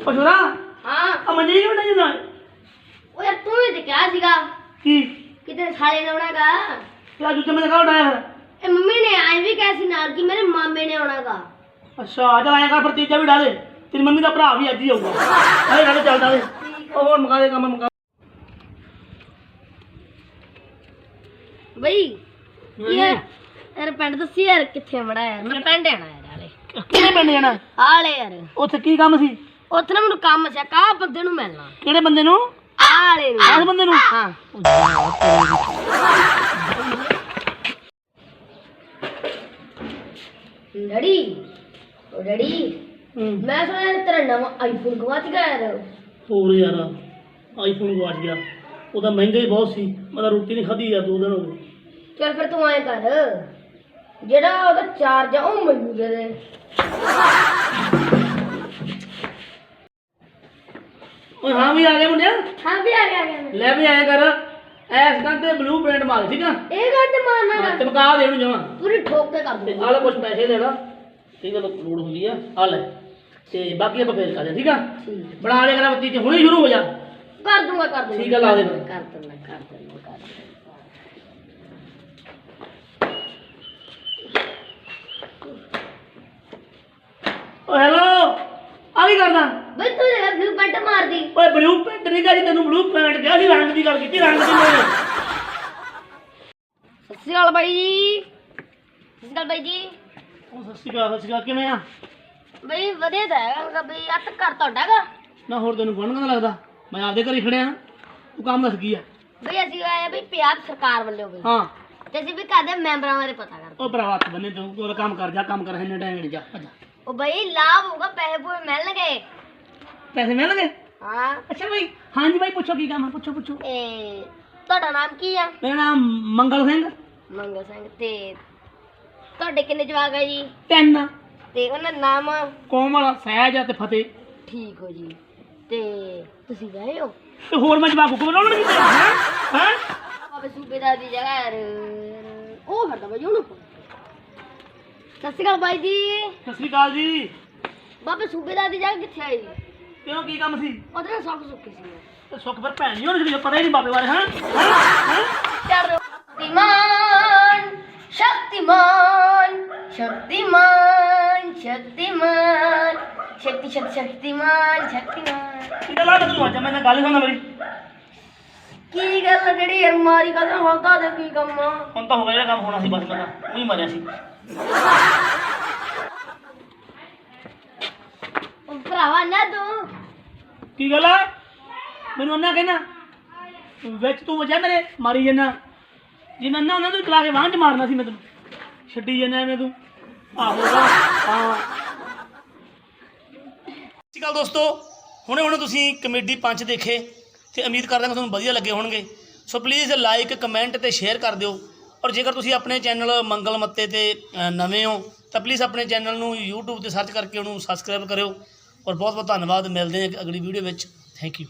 ਉਹ ਹਾਂ। ਆ ਮੰਜੇ ਨਹੀਂ ਜਾਂਦਾ? ਉਹ ਯਾਰ ਤੂੰ ਹੀ ਤੇ ਕਿਹਾ ਸੀਗਾ। ਕੀ? ਕਿਤੇ ਸਾਲੇ ਨੇ ਆਉਣਾਗਾ ਯਾ ਜੁੱਤੇ ਮੈਂ ਕਾ ਉਡਾਇਆ ਫਿਰ ਇਹ ਮੰਮੀ ਨੇ ਐਂ ਵੀ ਕਿਹਾ ਸੀ ਨਾਲ ਕਿ ਮੇਰੇ ਮਾਮੇ ਨੇ ਆਉਣਾਗਾ ਅੱਛਾ ਚੱਲ ਆਇਆ ਕਰ ਫਿਰ ਤੀਜਾ ਵੀ ਡਾ ਦੇ। ਤੇਰੀ ਮੰਮੀ ਦਾ ਭਰਾ ਵੀ ਅੱਜ ਹੀ ਆਊਗਾ। ਆਏ ਗੱਲ ਚੱਲਦਾ ਦੇ ਉਹ ਹੋਰ ਮੁਕਾ ਦੇ ਕੰਮ ਮੁਕਾ ਬਈ ਯਾਰ ਯਾਰ ਪਿੰਡ ਦੱਸੀ ਯਾਰ ਕਿੱਥੇ ਮੜਾ ਯਾਰ ਮੈਂ ਪਿੰਡ ਆਣਾ ਯਾਰ ਹਾਲੇ ਕਿਹੜੇ ਪਿੰਡ ਜਾਣਾ? ਹਾਲੇ ਯਾਰ। ਉੱਥੇ ਕੀ ਕੰਮ ਸੀ? ਉੱਥੇ ਨਾ ਮੈਨੂੰ ਕੰਮ ਸੀ ਕਾ ਬੰਦੇ ਨੂੰ ਮਿਲਣਾ। ਕਿਹੜੇ ਬੰਦੇ ਨੂੰ? ਹਾਲੇ ਨੂੰ। ਆਸ ਬੰਦੇ ਨੂੰ? ਹਾਂ। ਡੈਡੀ ਉਹ ਡੈਡੀ ਹੂੰ। ਮੈਂ ਸੁਣਿਆ ਤੇਰਾ ਨਵਾਂ ਆਈਫੋਨ ਗਵਾਚ ਗਿਆ ਯਾਰ। ਹੋਰ ਯਾਰ ਆਈਫੋਨ ਗਵਾਚ ਗਿਆ। ਉਹਦਾ ਮਹਿੰਗਾ ਹੀ ਬਹੁਤ ਸੀ। ਮੈਂ ਤਾਂ ਰੋਟੀ ਨਹੀਂ ਖਾਧੀ ਯਾਰ ਦੋ ਦਿਨ ਹੋ ਗਏ। ਚੱਲ ਫਿਰ ਤੂੰ ਐਂ ਕਰ। ਜਿਹੜਾ ਉਹਦਾ ਚਾਰਜ ਆ ਉਹ ਮੈਨੂੰ ਦੇ ਦੇ। ਹਾਂ ਵੀ ਆ ਗਿਆ ਆ ਗਿਆ ਮੈਂ। ਲੈ ਵੀ ਆਇਆ ਕਰ। ਐਸ ਗੰਨ ਤੇ ਬਲੂ ਪ੍ਰਿੰਟ ਮਾਰ ਠੀਕ ਆ? ਇਹ ਗੱਲ ਤੇ ਮਾਰਨਾ ਹਾਂ, ਚਮਕਾ ਦੇ ਉਹਨੂੰ ਜਮਾ। ਪੂਰੀ ਠੋਕ ਕੇ ਕਰ ਤੇ ਦੂੰਗਾ ਆਹ ਲੈ ਕੁਛ ਪੈਸੇ ਲੈ ਲਾ। ਠੀਕ ਆ ਲੋੜ ਹੁੰਦੀ ਆ। ਆ ਲੈ। ਤੇ ਬਾਕੀ ਆਪਾਂ ਫੇਰ ਕਰਦੇ ਠੀਕ ਆ? ਠੀਕ। ਬਣਾ ਲਿਆ ਕਰ ਬੱਤੀ ਚ ਹੁਣੇ ਸ਼ੁਰੂ ਹੋ ਜਾ। ਕਰ ਦੂੰਗਾ ਕਰ ਦੂੰਗਾ। ਠੀਕ ਆ, ਲਾ ਦੇ ਫਿਰ। ਕਰ ਦੂੰਗਾ ਕਰ ਦੂੰਗਾ ਕਰ ਦੂੰਗਾ। ਓ ਹੈਲੋ ਆ ਕੀ ਕਰਦਾ? ਬਈ ਤੂੰ ਜਿਹੜਾ ਬਲੂ ਪੈਂਟ ਮਾਰਦੀ ਨਹੀਂ ਕਹੀ ਤੈਨੂੰ ਬਲੂ ਪ੍ਰਿੰਟ ਕਿਹਾ ਸੀ ਰੰਗ ਦੀ ਗੱਲ ਕੀਤੀ ਰੰਗ ਦੀ ਨਹੀਂ ਸਤਿ ਸ਼੍ਰੀ ਅਕਾਲ ਬਾਈ ਜੀ। ਸਤਿ ਸ਼੍ਰੀ ਅਕਾਲ ਬਾਈ ਜੀ। ਉਹ ਸਤਿ ਸ਼੍ਰੀ ਅਕਾਲ ਸਤਿ ਸ਼੍ਰੀ ਅਕਾਲ ਕਿਵੇਂ ਆ? ਬਈ ਵਧੀਆ ਤਾਂ ਹੈਗਾ ਮੈਂ ਬਈ ਅੱਤ ਘਰ ਤੁਹਾਡਾ ਗਾ ਨਾ ਹੋਰ ਤੈਨੂੰ ਕੋਣ ਕਹਿੰਦਾ ਲੱਗਦਾ? ਮੈਂ ਆਪਦੇ ਘਰ ਖੜਿਆ ਤੂੰ ਕੰਮ ਦੱਸ ਕੀ ਆ? ਬਈ ਅਸੀਂ ਆਏ ਆ ਬਈ ਪੰਜਾਬ ਸਰਕਾਰ ਵੱਲੋਂ ਬਈ। ਹਾਂ। ਤੇ ਅਸੀਂ ਵੀ ਘਰ ਦੇ ਮੈਂਬਰਾਂ ਬਾਰੇ ਪਤਾ ਕਰ ਉਹ ਭਰਾਵਾ ਹੱਥ ਬੰਨੇ ਤੂੰ ਤੂੰ ਉਹਦਾ ਕੰਮ ਕਰ ਜਾ ਕੰਮ ਕਰ ਇੰਨੇ ਟਾਈਮ ਨਹੀਂ ਜਾ ਭੱਜ। ਉਹ ਬਈ ਲਾਭ ਹੋਊਗਾ ਪੈਸੇ ਪੂਏ ਮਿਲਣਗੇ। ਪੈਸੇ ਮਿਲਣਗੇ? ਹਾਂ। ਅੱਛਾ ਭਾਈ ਹਾਂਜੀ ਭਾਈ ਪੁੱਛੋ ਕੀ ਕੰਮ ਪੁੱਛੋ ਪੁੱਛੋ। ਇਹ ਤੁਹਾਡਾ ਨਾਮ ਕੀ ਆ? ਮੇਰਾ ਨਾਮ ਮੰਗਲ ਸਿੰਘ। ਮੰਗਲ ਸਿੰਘ ਤੇ ਤੁਹਾਡੇ ਕਿੰਨੇ ਜਵਾਕ ਆ ਜੀ? ਤਿੰਨ। ਤੇ ਉਹਨਾਂ ਦਾ ਨਾਮ? ਕੋਮਲ ਸਹਿਜ ਅਤੇ ਫਤਿਹ। ਠੀਕ ਹੋ ਜੀ। ਤੇ ਤੁਸੀਂ ਗਏ ਹੋ? ਤੇ ਹੋਰ ਮੈਂ ਜਵਾਬ ਹੁਕਮ ਲਾਉਣ ਨਹੀਂ ਹੈ? ਹੈ? ਬਾਬੇ ਸੂਬੇਦਾਰ ਦੀ ਜਗ੍ਹਾ ਯਾਰ। ਉਹ ਹਟਦਾ ਬਾਈ ਉਹਨੂੰ। ਸਤਿ ਸ਼੍ਰੀ ਅਕਾਲ ਬਾਈ ਜੀ। ਸਤਿ ਸ੍ਰੀ ਅਕਾਲ ਜੀ। ਬਾਬੇ ਸੂਬੇਦਾਰ ਦੀ ਜਗ੍ਹਾ ਕਿੱਥੇ ਆਈ ਕਿਉਂ ਕੀ ਕੰਮ ਸੀ? ਉਹਦੇ ਨਾਲ ਸੌਖ ਸੁੱਕੀ ਸੀ। ਤੇ ਸੁੱਖ ਫਿਰ ਭੈਣ ਜੀ ਉਹਨੂੰ ਸੀ ਪਤਾ ਹੀ ਨਹੀਂ ਬਾਬੇ ਬਾਰੇ ਹਾਂ? ਹਾਂ ਸ਼ਕਤੀਮਾਨ ਸ਼ਕਤੀਮਾਨ ਸ਼ਕਤੀਮਾਨ ਸ਼ਕਤੀਮਾਨ ਸ਼ਕਤੀ ਸ਼ਕਤੀ ਸ਼ਕਤੀਮਾਨ ਸ਼ਕਤੀਮਾਨ। ਕਿਹਦਾ ਲਾ ਤੂੰ ਅੱਜ ਮੈਂ ਗੱਲ ਸੁਣਦਾ ਮੇਰੀ? ਕੀ ਗੱਲ ਆ ਜਿਹੜੀ ਯਾਰ ਮਾਰੀ ਗੱਲ ਹੁੰਦਾ ਤੇ ਕੀ ਕੰਮ ਆ? ਹੁਣ ਤਾਂ ਹੋ ਗਿਆ ਜਿਹੜਾ ਕੰਮ ਹੋਣਾ ਸੀ ਬਸ ਮੈਂ ਤਾਂ ਉਹੀ ਮਰਿਆ ਸੀ। ਉਹ ਭਰਾਵਾ ਨਾ ਤੂੰ। ਕੀ ਗੱਲ ਆ? ਮੈਨੂੰ ਉਹਨਾਂ ਕਹਿਣਾ। ਵਿੱਚ ਤੂੰ ਵਜਾ ਮੇਰੇ, ਮਾਰੀ ਜੰਨਾ। ਜੇ ਮੈਂ ਨਾ ਉਹਨਾਂ ਨੂੰ ਕਲਾ ਕੇ ਵਾਹਨ ਚ ਮਾਰਨਾ ਸੀ ਮੈਂ ਤੈਨੂੰ ਛੱਡੀ ਜੰਨਾ ਐਵੇਂ ਤੂੰ। ਆਹੋ, ਹਾਂ। ਸਤਿ ਸ਼੍ਰੀ ਅਕਾਲ ਦੋਸਤੋ। ਹੁਣੇ ਹੁਣੇ ਤੁਸੀਂ ਕਮੇਡੀ ਪੰਚ ਦੇਖੇ ਤੇ ਉਮੀਦ ਕਰਦਾ ਕਿ ਤੁਹਾਨੂੰ ਵਧੀਆ ਲੱਗੇ ਹੋਣਗੇ। ਸੋ ਪਲੀਜ਼ ਲਾਈਕ ਕਮੈਂਟ ਤੇ ਸ਼ੇਅਰ ਕਰ ਦਿਓ। ਔਰ ਜੇਕਰ ਤੁਸੀਂ ਆਪਣੇ ਚੈਨਲ ਮੰਗਲ ਮੱਤੇ ਤੇ ਨਵੇਂ ਹੋ, ਤਾਂ ਪਲੀਜ਼ ਆਪਣੇ ਚੈਨਲ ਨੂੰ YouTube ਤੇ ਸਰਚ ਕਰਕੇ ਉਹਨੂੰ ਸਬਸਕ੍ਰਾਈਬ ਕਰਿਓ। ਔਰ ਬਹੁਤ ਬਹੁਤ ਧੰਨਵਾਦ ਮਿਲਦੇ ਹਾਂ ਇੱਕ ਅਗਲੀ ਵੀਡੀਓ ਵਿੱਚ। Thank you